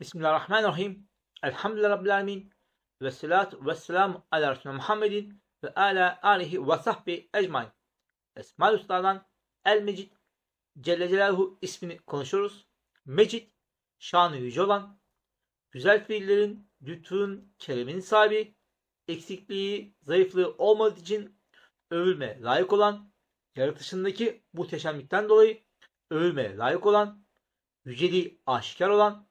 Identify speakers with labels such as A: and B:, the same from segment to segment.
A: Bismillahirrahmanirrahim. Elhamdülillahi Rabbil alemin. Ve salatu ve selamu ala Resulü Muhammedin ve ala alihi ve sahbihi ecmain. Esma-ül Hüsna'dan El Mecid Celle Celaluhu ismini konuşuyoruz. Mecid, şanı yüce olan, güzel fiillerin, lütfun, kerimin sahibi, eksikliği, zayıflığı olmadığı için övülme layık olan, yaratışındaki muhteşemlikten dolayı övülme layık olan, yüceliği aşikar olan,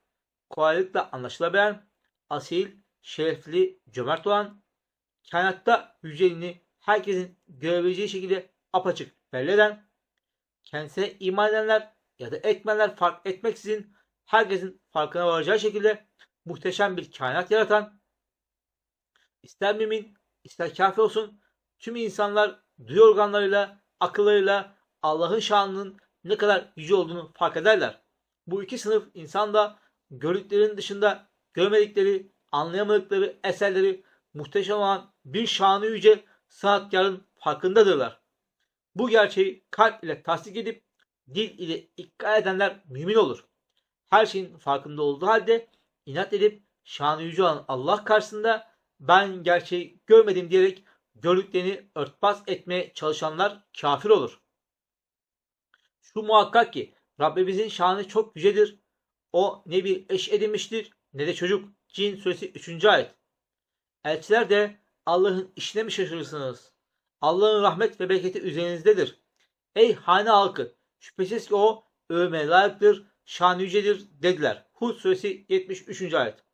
A: kolaylıkla anlaşılabilen, asil, şerefli, cömert olan, kainatta yüceliğini herkesin görebileceği şekilde apaçık belli eden, kendisine iman edenler ya da etmeyenler fark etmeksizin herkesin farkına varacağı şekilde muhteşem bir kainat yaratan, ister mümin, ister kafir olsun, tüm insanlar duyu organlarıyla, akıllarıyla Allah'ın şanının ne kadar yüce olduğunu fark ederler. Bu iki sınıf insan da gördüklerinin dışında görmedikleri, anlayamadıkları eserleri muhteşem olan bir şanı yüce sanatkarın farkındadırlar. Bu gerçeği kalp ile tasdik edip dil ile ikrar edenler mümin olur. Her şeyin farkında olduğu halde inat edip şanı yüce olan Allah karşısında ben gerçeği görmedim diyerek gördüklerini örtbas etmeye çalışanlar kafir olur. Şu muhakkak ki Rabbimizin şanı çok yücedir. O ne bir eş edinmiştir ne de çocuk. Cin suresi 3. ayet. Elçiler de Allah'ın işine mi şaşırırsınız? Allah'ın rahmet ve bereketi üzerinizdedir. Ey hane halkı! Şüphesiz ki o övmeye layıktır, şan yücedir dediler. Hud suresi 73. ayet.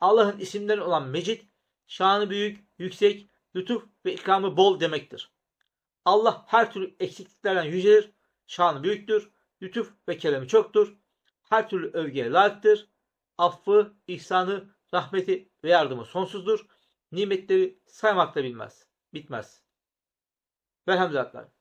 A: Allah'ın isimleri olan Mecid, şanı büyük, yüksek, lütuf ve ikramı bol demektir. Allah her türlü eksikliklerden yücedir, şanı büyüktür, lütuf ve keremi çoktur, her türlü övgüye layıktır, affı, ihsanı, rahmeti ve yardımı sonsuzdur, nimetleri saymakla bilmez, bitmez. Velhamdülillah.